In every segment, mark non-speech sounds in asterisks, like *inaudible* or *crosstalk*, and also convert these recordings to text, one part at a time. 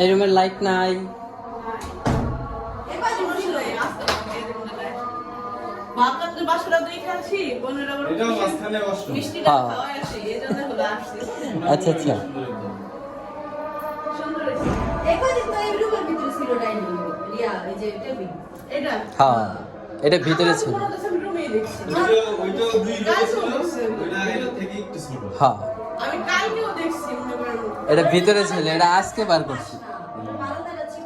ওইটাও রুমের লাইট নাই। থেকে একটু ছোট। হ্যাঁ। আমি কালকেও দেখছি মনে এটা ভিতরে ছিল এটা আজকে বার করছি বারান্দাটা চিপ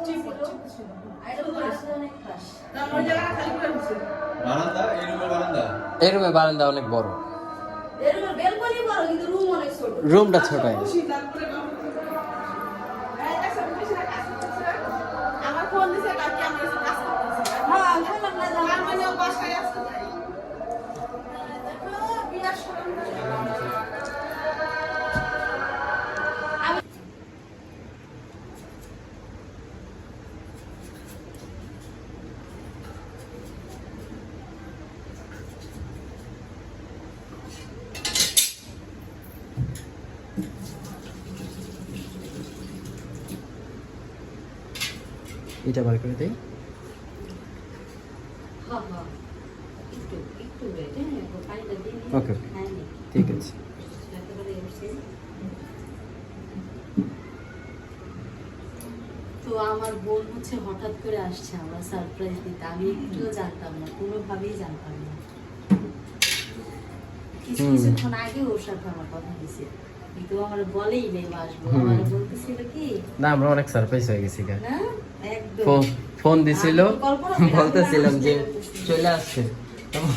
ছিল আর এটা বারান্দা অনেক খাস তার ওই জায়গাটা খালি করে দিচ্ছে বারান্দা, এই বারান্দা। রুমে বারান্দা অনেক বড়। এর রুমের বেলকনি বড় কিন্তু রুম অনেক ছোট। রুমটা ছোট। এটা বার করে দেই হ্যাঁ হ্যাঁ হ্যাঁ ও পানিটা দিয়ে নিন। Okay, okay. নে। ঠিক আছে তো আমার বোন হচ্ছে হঠাৎ করে আসছে আমার সারপ্রাইজ দিতে আমি একটুও জানতাম না কোনোভাবেই জানতাম না কিছু। কিছুক্ষণ আগে ওর সাথে আমার কথা হয়েছে কিন্তু আমার বলেই নেই আসব আমার বলতেছিল কি? না আমরা অনেক সারপ্রাইজ হয়ে গেছি গা। একদম। ফোন দিছিল। বলতেছিলাম যে চলে আসছে।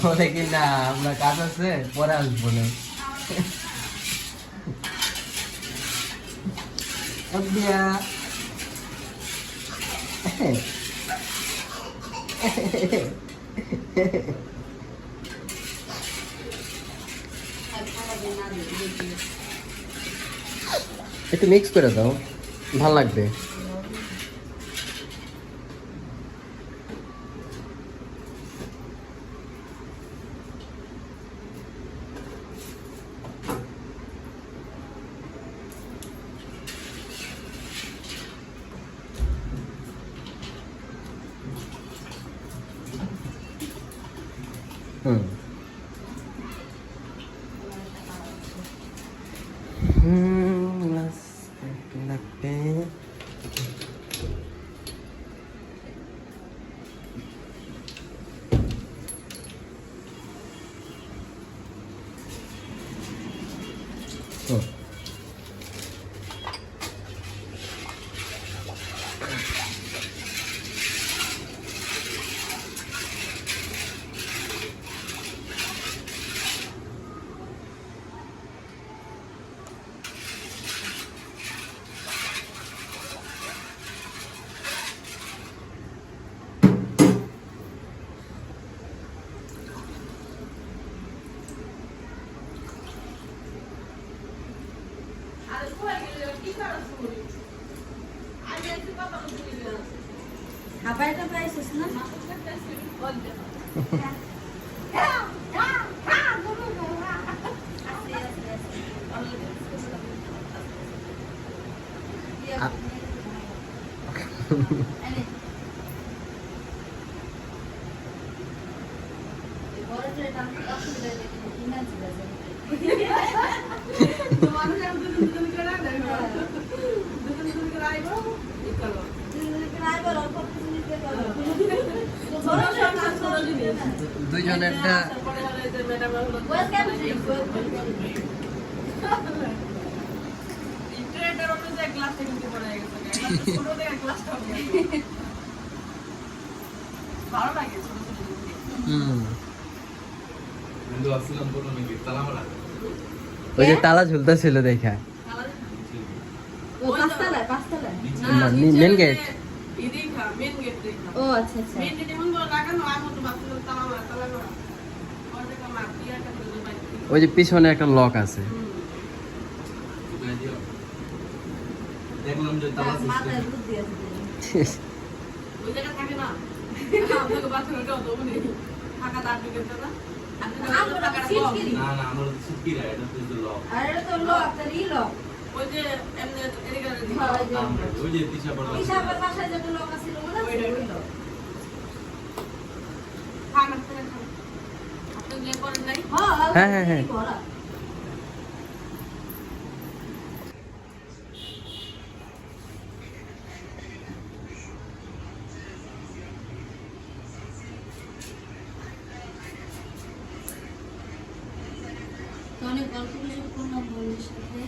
বলে কি না আমরা কাজ আছে পরে আসব না। অবিয়া। একটু মিক্স করে দাও ভালো লাগবে। হুম। Aparte para eso, ¿no? তালা মারা ওই যে তালা ঝুলতেছিল দেখা। ও পাঁচতলায় ও আচ্ছা আচ্ছা। ওই যে পিছনে একটা লক আছে। দেখলাম যে তালা ওই জায়গা থাকে না। *laughs* আপনাকে বাথরুমে ফাঁকা না। তো টাকাটা কম। সিটকিরি। না না আমার সুটকি রা এটা তো লক আর তো লক তার ই লক ওই যে এমনি হ্যাঁ, হ্যাঁ যে ওই যে তিশা পড়া হিসাবের বাসায় যেটা লক আছে মনে আছে ওই লক খান আপনি খান। আপনি বিয়ে করেন নাই হ্যাঁ, হ্যাঁ, হ্যাঁ। ভরা। তো অনেক গল্প গুজব করলাম বন্ধুর সাথে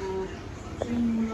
আর ট্রেনগুলো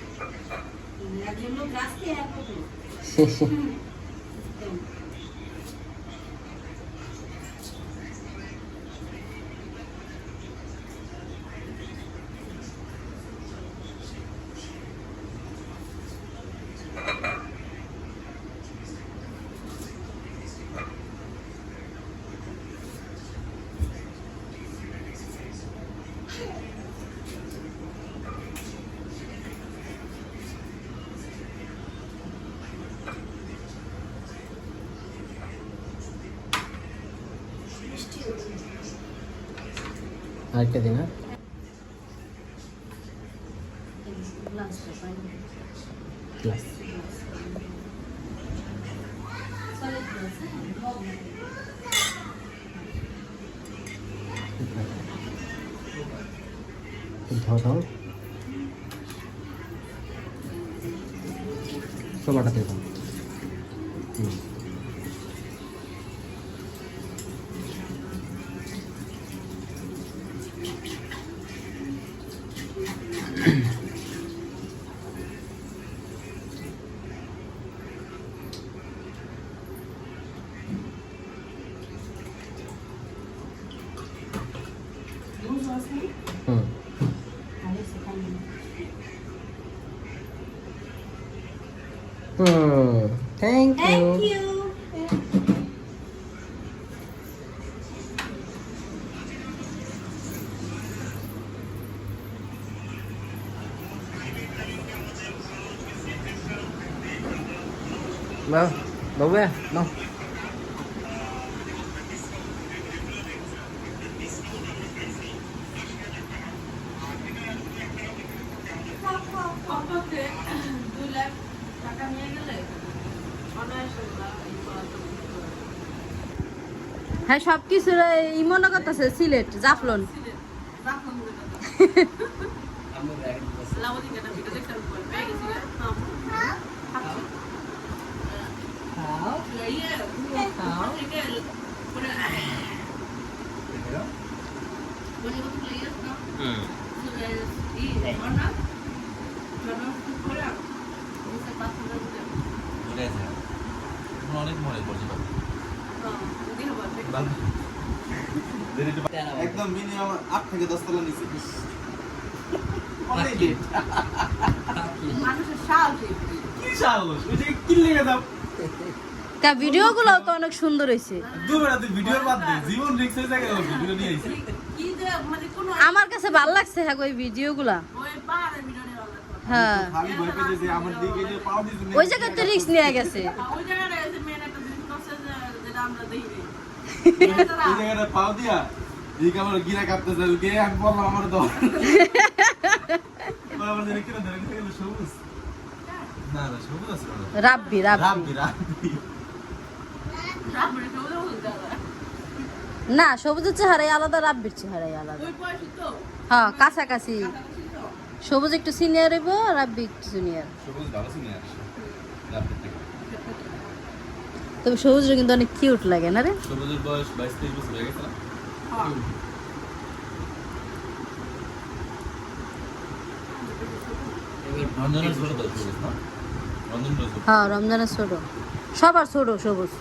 একজন লোক রাস্তে এক লোক মিষ্টি হচ্ছে আরেকটা দিন হ্যাঁ। ধর ধর হুম। Ừ, Super. Thank you. Thank you. Vâng, đúng đấy, đúng. হ্যাঁ সব কিছু ইমন করতেছে সিলেট জাফলন। অনেক মনে পড়ছে হ্যাঁ, ওদিকে আবার দেখি। একদম মিনিমাম আট থেকে দশ তলা নিচে। তা ভিডিওগুলো তো অনেক সুন্দর হয়েছে। দু বেড়া তুই ভিডিওর বাদ দে জীবন রিক্সের জায়গায় ভিডিও নিয়ে আইছি কি যে মানে কোনো আমার কাছে ভালো লাগছে হ্যাঁ ওই ভিডিওগুলা ভিডিও লাগতো। হ্যাঁ। খালি ভয় পেয়েছে যে আমার দিকে যে পাও দিছে ওই জায়গায় তো রিক্স নিয়ে গেছে। ওই জায়গাটা পাও দিয়া এই কামড় গিরা কাঁপতেছে গে আমি বললাম আমার দর আমার দেখে কিনা ধরে গেল সবুজ। না না সবুজ আছে। রাব্বি রাব্বি। রাব্বি না সবুজের চেহারাই আলাদা রাব্বির চেহারাই আলাদা। হ্যাঁ কাছাকাছি। সবুজ একটু সিনিয়র হইব রাব্বি একটু জুনিয়র সবুজ ভালো সিনে আসে রাব্বির থেকে। তবে সবুজটা কিন্তু অনেক কিউট লাগে না রে? সবুজের বয়স বাইশ তেইশ বছর হয়ে গেছে হ্যাঁ। সবুজ হ্যাঁ রমজানের ছোট। সবার ছোট সবুজ।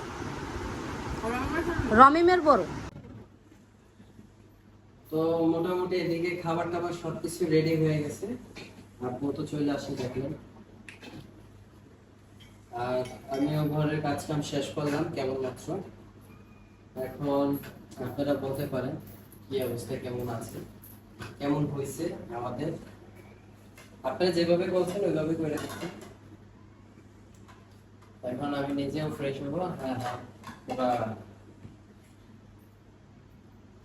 রমিমের বড়। তো মোটামুটি এদিকে খাবার টাবার সব কিছু রেডি হয়ে গেছে। আপু তো চলে আসে দেখলেন আর আমিও ঘরের কাজ কাম শেষ করলাম, কেমন মাত্র এখন আপনারা বলতে পারেন কি অবস্থা, কেমন আছে? কেমন হয়েছে আমাদের? আপনারা যেভাবে বলছেন, ওইভাবে করে দিচ্ছেন এখন আমি নিজেও ফ্রেশ হব হ্যাঁ হ্যাঁ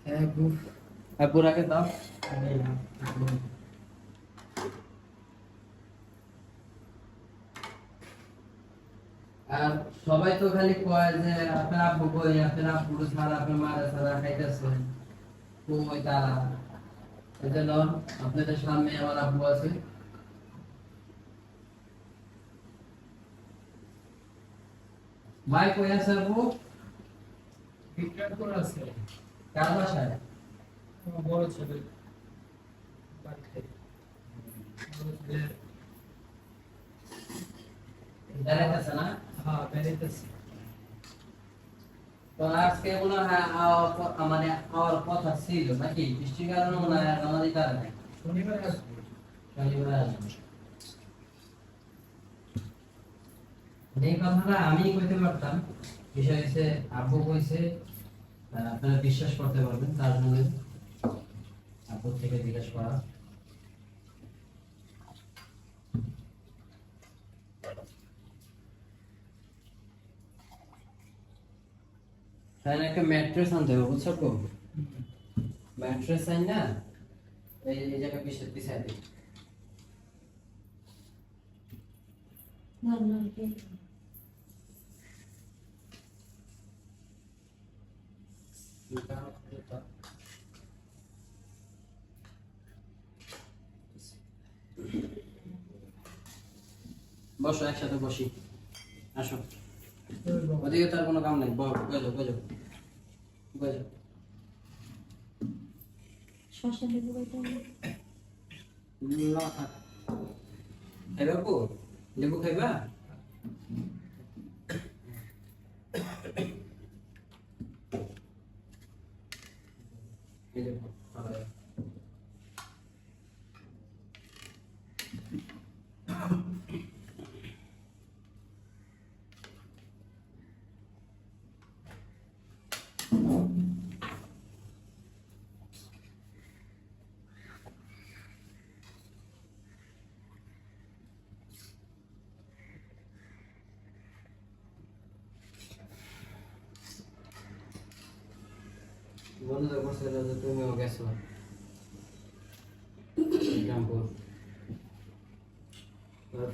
হ্যাঁ খুব হ্যাঁ দাও। আর সবাই তো খালি কয় যে আপনার আব্বু কই আপনার আব্বু ছাড়া আপনার মারা ছাড়া খাইতেছে। কই তারা এই জন্য আপনাদের সামনে আমার আব্বু আছে। ভাই কই আছে আব্বু? বিক্রয় করে আছে। কার বাসায়? বড় ছেলে। বাড়িতে। দাঁড়াইতেছে না? হ্যাঁ তো আজকে মনে হয় মানে আওয়ার কথা ছিল নাকি? বৃষ্টির কারণে মনে হয় আমাদের কারণে শনিবার আসব। শনিবার আসবে। এই কথাটা আমি কইতে পারতাম। বিষয় হচ্ছে আব্বু কইছে আপনারা বিশ্বাস করতে পারবেন তার জন্য আব্বু থেকে জিজ্ঞেস করা। তাহলে একটা ম্যাট্রেস আনতে হবে, বুঝছ তো? ম্যাট্রেস আইন না, এই এই জায়গায় পিছিয়ে পিছিয়ে দিই। বসো, একসাথে বসি। আসো। ওদিকে তার কোনো কাম নেই। বসো গজো গজো গজো লেবু না থাক। খাইবা আপু লেবু খাইবা? এই দেখো, বন্ধুদের বলছিল যে তুমিও গেছো। রামপুর।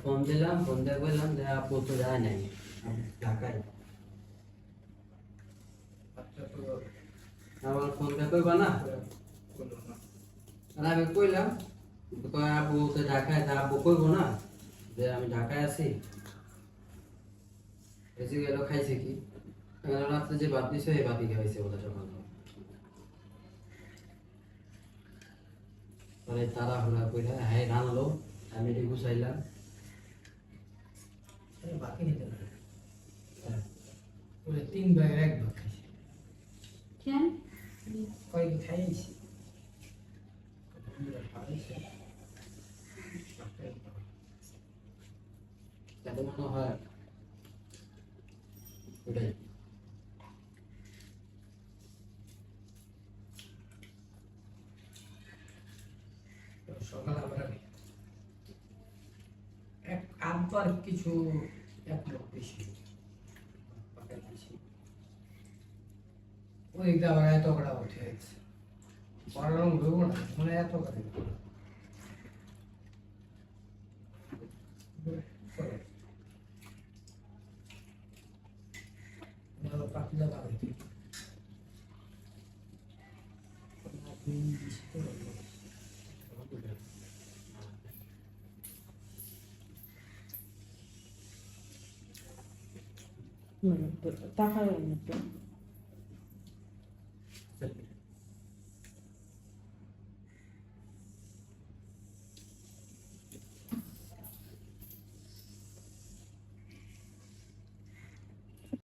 ফোন দিলাম ফোন দিয়ে বললাম যে আপু তো যায় নাই ঢাকায়। আমার ফোন দিয়ে কইবা না? আর আমি কইলাম আপু তো ঢাকায় তা আপু কইবো না? যে আমি ঢাকায় আছি। এসে গেল খাইছে কি? রাত্রে যে বাদ দিছে এই বাদি খাইছে ওটা সকাল। পরে তারা হুড়া কইরা হ্যাঁ রানলো আমি এটি গুছাইলাম। আরে বাকি নিতে না তিন ভাগের এক ভাগ খাইছে। কেন? কয়েক খাইছি? মনে হয়? ওটাই। সকাল আমরা এক আব্বার কিছু এক লোক বেশি। ওই দাবার এত কটা উঠে গেছে। বড় রং ধরব না মানে এত কটা পাখিটা বাড়ি Thank you. bueno, pues, tafa de neptuno